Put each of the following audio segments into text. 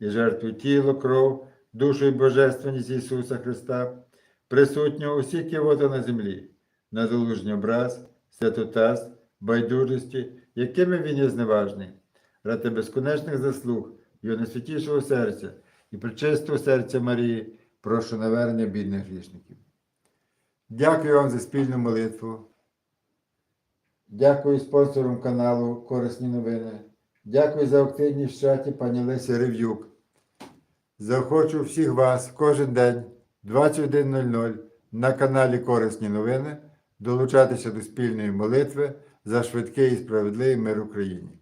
і жертвую тіло, кров, душу і божественність Ісуса Христа, присутнього усі кивоти на землі, на залужній образ, святотаз, байдужості, якими він є зневажний, ради безконечних заслуг Його найсвятішого серця і причистого серця Марії, прошу навернення бідних грішників. Дякую вам за спільну молитву. Дякую спонсорам каналу Корисні новини. Дякую за активність в чаті пані Лесі Рев'юк. Захочу всіх вас кожен день 21.00 на каналі Корисні новини долучатися до спільної молитви за швидкий і справедливий мир Україні.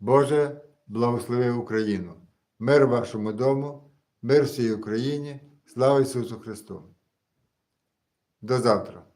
Боже, благослови Україну! Мир вашому дому, мир всій Україні, слава Ісусу Христу! До завтра!